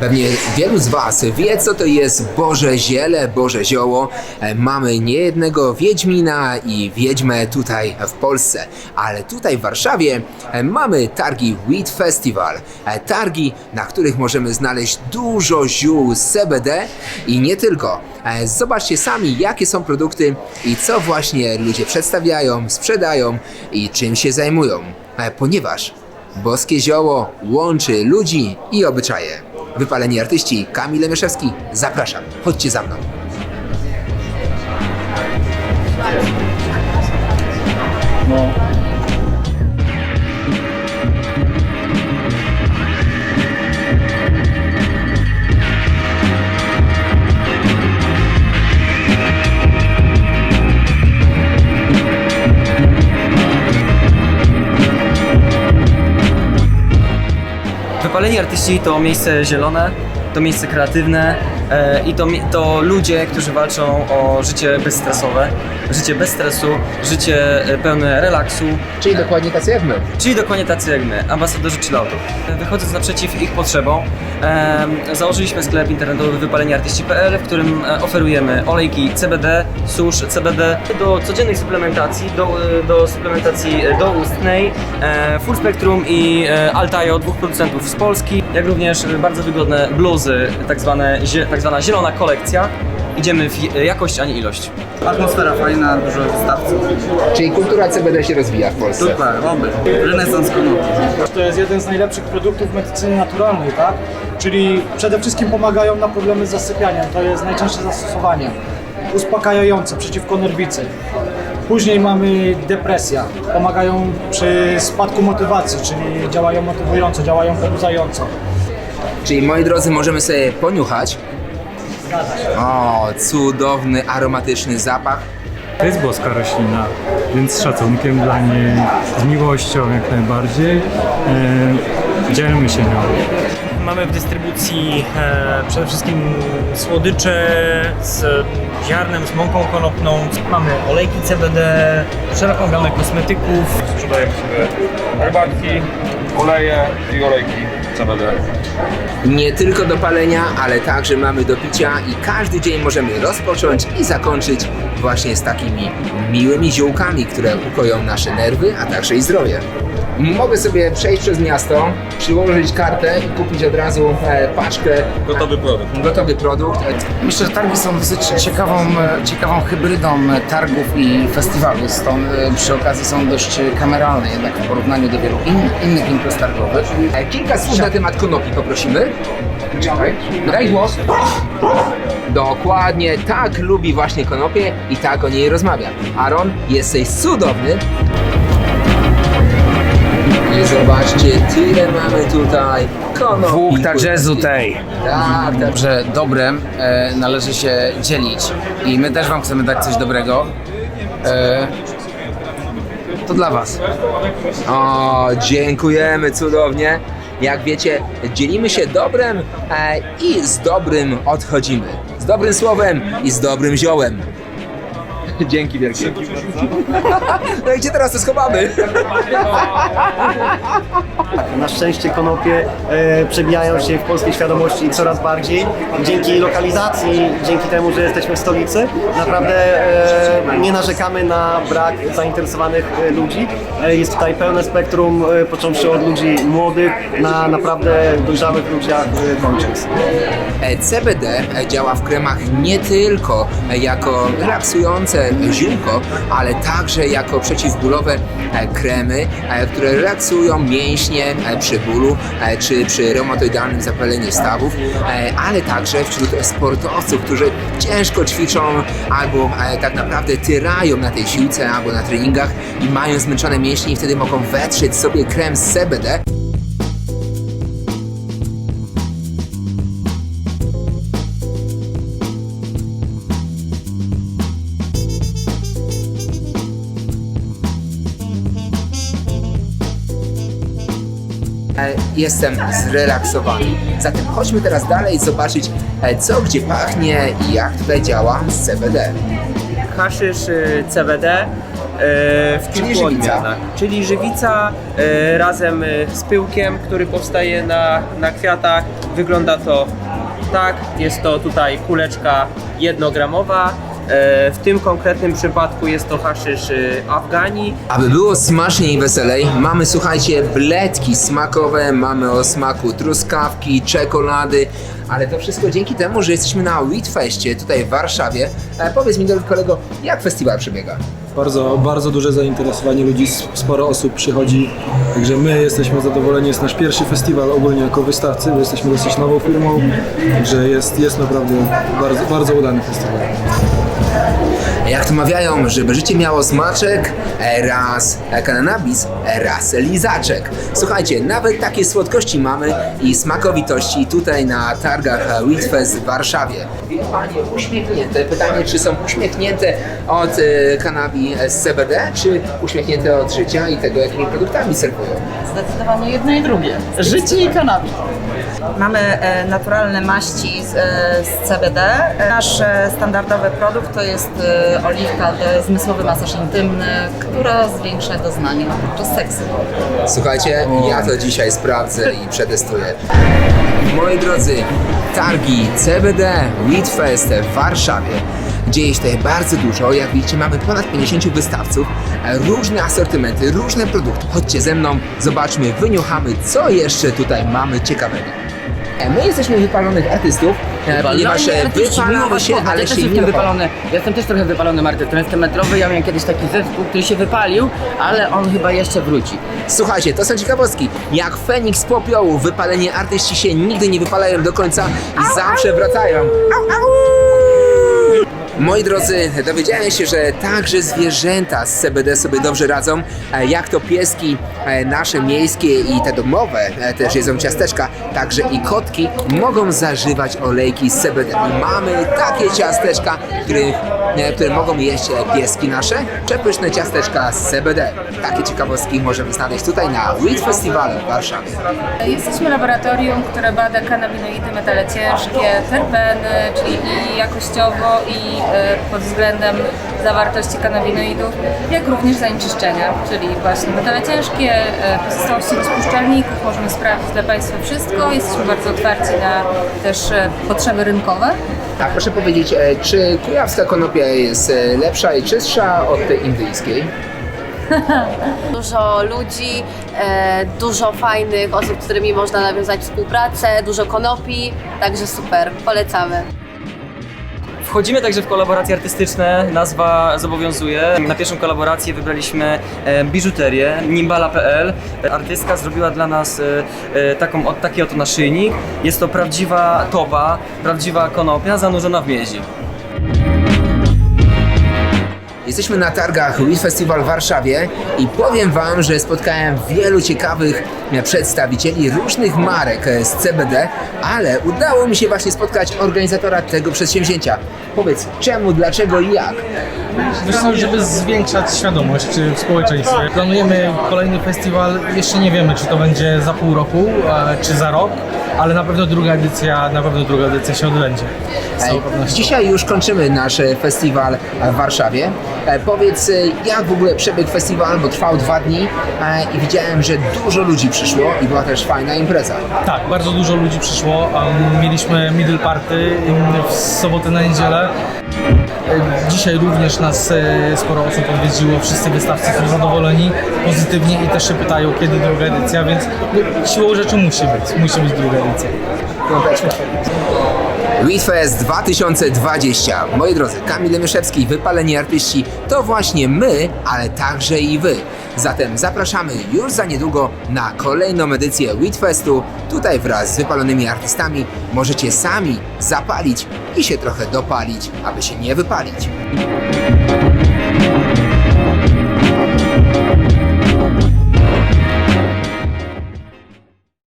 Pewnie wielu z Was wie, co to jest Boże Ziele, Boże Zioło. E, Mamy niejednego Wiedźmina i Wiedźmę tutaj w Polsce, ale tutaj w Warszawie e, mamy targi Wheat Festival. E, Targi, na których możemy znaleźć dużo ziół CBD i nie tylko. Zobaczcie sami, jakie są produkty i co właśnie ludzie przedstawiają, sprzedają i czym się zajmują. Ponieważ Boskie zioło łączy ludzi i obyczaje. Wypaleni artyści Kamil Lemieszewski, zapraszam. Chodźcie za mną. Wypaleni artyści to miejsce zielone, to miejsce kreatywne i to, to ludzie, którzy walczą o życie bezstresowe, życie bez stresu, życie e, pełne relaksu, Czyli dokładnie tacy jak my. czyli dokładnie tacy jak my, ambasadorzy chilloutu. Wychodząc naprzeciw ich potrzebom, e, założyliśmy sklep internetowy wypaleniartyści.pl, w którym e, oferujemy olejki CBD, susz CBD do codziennych suplementacji, do, e, do suplementacji e, doustnej, e, full spectrum i e, Altajo, dwóch producentów z Polski, jak również e, bardzo wygodne bluzy, tak, zwane, zie- tak zwana zielona kolekcja. Idziemy w e, jakość, a nie ilość. Atmosfera fajna, dużo wystawców. Czyli kultura CBD się rozwija w Polsce. Super, oby. Renesans konopi. To jest jeden z najlepszych produktów w medycynie naturalnej, tak? Czyli przede wszystkim pomagają na problemy z zasypianiem. To jest najczęstsze zastosowanie. Uspokajające przeciwko nerwicy. Później mamy depresja. Pomagają przy spadku motywacji, czyli działają motywująco, działają pobudzająco. Czyli moi drodzy, możemy sobie poniuchać. O, cudowny, aromatyczny zapach. To jest boska roślina, więc z szacunkiem dla niej, z miłością jak najbardziej. E, dzielmy się nią. Mamy w dystrybucji e, przede wszystkim słodycze z ziarnem, z mąką konopną. Mamy olejki CBD, szeroką gamę kosmetyków. Sprzedajemy sobie herbatki, oleje i olejki Nie tylko do palenia, ale także mamy do picia i każdy dzień możemy rozpocząć i zakończyć właśnie z takimi miłymi ziółkami, które ukoją nasze nerwy, a także i zdrowie. Mogę sobie przejść przez miasto, przyłożyć kartę i kupić od razu e, paczkę. Gotowy produkt. Gotowy produkt. Myślę, że targi są dosyć ciekawą, e, ciekawą hybrydą e, targów i festiwalu, stąd przy okazji są dość kameralne jednak w porównaniu do wielu in, innych imprez targowych. Kilka słów na temat konopi poprosimy. Czekaj, daj głos. Dokładnie, tak lubi właśnie konopie i tak o niej rozmawia. Aaron, jesteś cudowny. I zobaczcie, tyle mamy tutaj konopi. Włókna jazzu tej. Tak, tak. Dobrze, dobrem e, należy się dzielić i my też wam chcemy dać coś dobrego. E, to dla was. O, dziękujemy cudownie. Jak wiecie, dzielimy się dobrem e, i z dobrym odchodzimy. Z dobrym słowem i z dobrym ziołem. Dzięki wielkie. No i gdzie teraz to schowamy? Na szczęście konopie e, przebijają się w polskiej świadomości coraz bardziej. Dzięki lokalizacji, dzięki temu, że jesteśmy w stolicy, naprawdę e, nie narzekamy na brak zainteresowanych e, ludzi. E, jest tutaj pełne spektrum, e, począwszy od ludzi młodych, na naprawdę dojrzałych ludziach kończąc. CBD działa w kremach nie tylko jako relaksujące ziółko, ale także jako przeciwbólowe kremy, które relaksują mięśnie przy bólu czy przy reumatoidalnym zapaleniu stawów, ale także wśród sportowców, którzy ciężko ćwiczą albo tak naprawdę tyrają na tej siłce albo na treningach i mają zmęczone mięśnie i wtedy mogą wetrzeć sobie krem z CBD. E, Jestem zrelaksowany. Zatem chodźmy teraz dalej zobaczyć, e, co gdzie pachnie i jak tutaj działa CBD. Haszysz y, CBD w Czyli kilku żywica. odmianach. Czyli żywica e, razem z pyłkiem, który powstaje na, na kwiatach. Wygląda to tak, jest to tutaj kuleczka jednogramowa. E, W tym konkretnym przypadku jest to haszysz e, Afgani. Aby było smaczniej i weselej, mamy, słuchajcie, bledki smakowe, mamy o smaku truskawki, czekolady, ale to wszystko dzięki temu, że jesteśmy na Wheatfestie tutaj w Warszawie. E, powiedz mi, drogi kolego, jak festiwal przebiega? Bardzo, bardzo duże zainteresowanie ludzi, sporo osób przychodzi, także my jesteśmy zadowoleni. Jest nasz pierwszy festiwal ogólnie jako wystawcy, bo jesteśmy dosyć nową firmą, także jest, jest naprawdę bardzo, bardzo udany festiwal. Jak to mawiają, żeby życie miało smaczek, raz e, cannabis, e, raz lizaczek. Słuchajcie, nawet takie słodkości mamy i smakowitości tutaj na targach e, Wheatfest w Warszawie. Panie, uśmiechnięte. Pytanie, czy są uśmiechnięte od e, kanabi z CBD, czy uśmiechnięte od życia i tego, jakimi produktami serwują? Zdecydowanie jedno i drugie. Życie i kanabis. Mamy e, naturalne maści z, e, z CBD. E, Nasz standardowy produkt to jest oliwka, to jest zmysłowy masaż intymny, która zwiększa doznanie podczas seksu. Słuchajcie, ja to dzisiaj sprawdzę i przetestuję. Moi drodzy, targi CBD Weedfest w Warszawie. Dzieje się tutaj bardzo dużo. Jak widzicie, mamy ponad 50 wystawców, różne asortymenty, różne produkty. Chodźcie ze mną, zobaczmy, wyniuchamy, co jeszcze tutaj mamy ciekawego. E, My jesteśmy wypalonych artystów, ponieważ e, wypalamy się, ale się nie wypalony. Ja jestem też trochę wypalonym artystą. Jestem metrowy, ja miałem kiedyś taki zespół, który się wypalił, ale on chyba jeszcze wróci. Słuchajcie, to są ciekawostki. Jak Feniks z popiołu, wypaleni artyści się nigdy nie wypalają do końca i zawsze wracają. Au, au! Moi drodzy, dowiedziałem się, że także zwierzęta z CBD sobie dobrze radzą, e, jak to pieski e, nasze miejskie i te domowe e, też jedzą ciasteczka, także i kotki mogą zażywać olejki z CBD. I mamy takie ciasteczka, których, które mogą jeść pieski nasze, przepyszne ciasteczka z CBD. Takie ciekawostki możemy znaleźć tutaj na Weed Festiwalu w Warszawie. Jesteśmy laboratorium, które bada kanabinoidy, metale ciężkie, terpeny, czyli i jakościowo, i e, pod względem zawartości kanabinoidów, jak również zanieczyszczenia, czyli właśnie metale ciężkie, e, pozostałości rozpuszczalników. Możemy sprawdzić dla Państwa wszystko. Jesteśmy bardzo otwarci na też e, potrzeby rynkowe. Tak, proszę powiedzieć, e, czy kujawska konopia jest lepsza i czystsza od tej indyjskiej? Dużo ludzi, e, dużo fajnych osób, z którymi można nawiązać współpracę, dużo konopi, także super, polecamy. Wchodzimy także w kolaboracje artystyczne, nazwa zobowiązuje. Na pierwszą kolaborację wybraliśmy e, biżuterię nimbala.pl. Artystka zrobiła dla nas e, e, taką, taki oto naszyjnik. Jest to prawdziwa toba, prawdziwa konopia zanurzona w miedzi. Jesteśmy na targach Weed Festival w Warszawie i powiem Wam, że spotkałem wielu ciekawych przedstawicieli różnych marek z CBD, ale udało mi się właśnie spotkać organizatora tego przedsięwzięcia. Powiedz, czemu, dlaczego i jak? Co, żeby zwiększać świadomość w społeczeństwie. Planujemy kolejny festiwal, jeszcze nie wiemy czy to będzie za pół roku, czy za rok, ale na pewno druga edycja, na pewno druga edycja się odbędzie. Dzisiaj już kończymy nasz e, festiwal e, w Warszawie. E, Powiedz, jak w ogóle przebiegł festiwal, bo trwał dwa dni i widziałem, że dużo ludzi przyszło i była też fajna impreza. Tak, bardzo dużo ludzi przyszło. Mieliśmy middle party w sobotę na niedzielę. Dzisiaj również nas e, sporo osób odwiedziło, wszyscy wystawcy są zadowoleni pozytywnie i też się pytają, kiedy druga edycja, więc siłą rzeczy musi być, musi być druga edycja. Weedfest 2020. Moi drodzy, Kamil Myszewski, Wypaleni Artyści to właśnie my, ale także i wy. Zatem zapraszamy już za niedługo na kolejną edycję Weedfestu. Tutaj wraz z wypalonymi artystami możecie sami zapalić i się trochę dopalić, aby się nie wypalić.